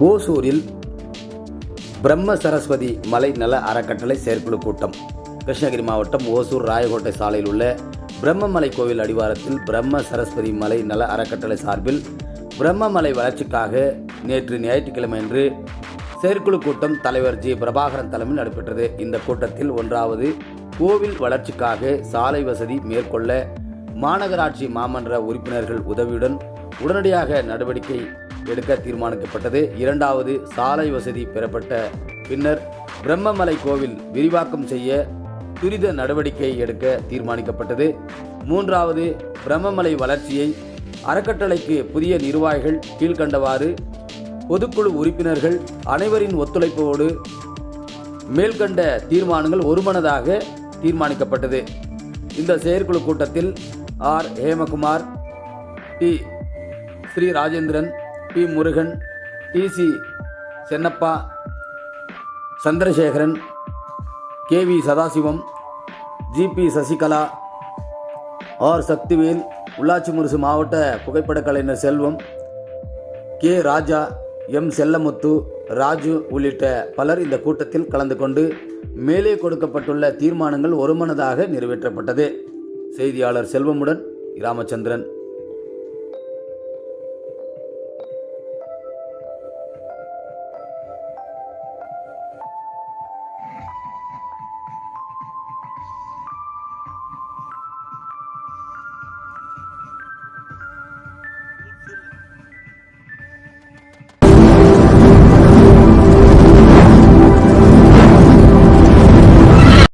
ஓசூரில் பிரம்ம சரஸ்வதி மலை நல அறக்கட்டளை செயற்குழு கூட்டம். கிருஷ்ணகிரி மாவட்டம் ஓசூர் ராயகோட்டை சாலையில் உள்ள பிரம்மமலை கோவில் அடிவாரத்தில் பிரம்ம சரஸ்வதி மலை நல அறக்கட்டளை சார்பில் பிரம்மமலை வளர்ச்சிக்காக நேற்று ஞாயிற்றுக்கிழமை அன்று செயற்குழு கூட்டம் தலைவர் ஜி. பிரபாகரன் தலைமையில் நடைபெற்றது. இந்த கூட்டத்தில் ஒன்றாவது கோவில் வளர்ச்சிக்காக சாலை வசதி மேற்கொள்ள மாநகராட்சி மாமன்ற உறுப்பினர்கள் உதவியுடன் உடனடியாக நடவடிக்கை எடுக்க தீர்மானிக்கப்பட்டது. இரண்டாவது சாலை வசதி பெறப்பட்ட பின்னர் பிரம்மமலை கோவில் விரிவாக்கம் செய்ய துரித நடவடிக்கை எடுக்க தீர்மானிக்கப்பட்டது. மூன்றாவது பிரம்மமலை வளர்ச்சியை அறக்கட்டளைக்கு புதிய நிர்வாகிகள் கீழ்கண்டவாறு பொதுக்குழு உறுப்பினர்கள் அனைவரின் ஒத்துழைப்போடு மேல்கண்ட தீர்மானங்கள் ஒருமனதாக தீர்மானிக்கப்பட்டது. இந்த செயற்குழு கூட்டத்தில் R. Hemakumar T. Sri. Rajendran P. Murugan T. C. Chennappa Chandrasekaran K. V. Sadasivam GP Sasikala R. Sakthivel Ullatchi Murasu மாவட்ட புகைப்படக் கலைஞர் செல்வம் கே. ராஜா எம். செல்லமுத்து ராஜு உள்ளிட்ட பலர் இந்த கூட்டத்தில் கலந்து கொண்டு மேலே கொடுக்கப்பட்டுள்ள தீர்மானங்கள் ஒருமனதாக நிறைவேற்றப்பட்டது. செய்தியாளர் செல்வமுடன் ராமச்சந்திரன்